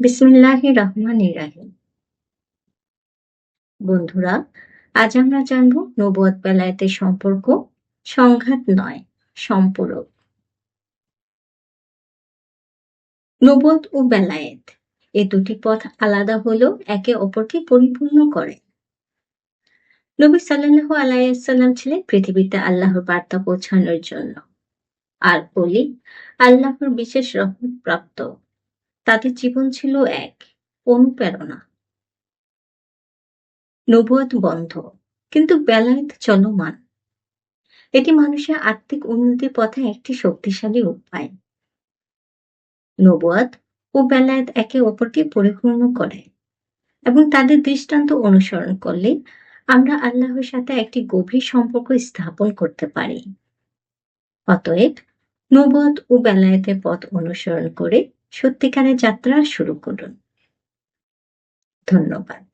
বিসমিল্লাহ রহমান রাহিম। বন্ধুরা, আজ আমরা জানব নবুয়ত বেলায়েতের সম্পর্ক, সংঘাত নয়, সম্পূরক। নবুয়ত ও বেলায়েত, এ দুটি পথ আলাদা হলেও একে অপরকে পরিপূর্ণ করে। নবী সাল্লাল্লাহু আলাইসাল্লাম ছিলেন পৃথিবীতে আল্লাহর বার্তা পৌঁছানোর জন্য। আর বলি আল্লাহর বিশেষ রহমত প্রাপ্ত তাদের জীবন ছিল এক, অনুপ্রেরণা। নবুয়ত বন্ধ, কিন্তু বেলায়েত চলমান। এটি মানুষের আর্থিক উন্নতির পথে একটি শক্তিশালী উপায়। নবুয়াত ও বেলায়েত একে অপরকে পরিপূর্ণ করে এবং তাদের দৃষ্টান্ত অনুসরণ করলে আমরা আল্লাহর সাথে একটি গভীর সম্পর্ক স্থাপন করতে পারি। অতএব নবুয়াত ও বেলায়েতের পথ অনুসরণ করে সত্যিকারের যাত্রা শুরু করুন। ধন্যবাদ।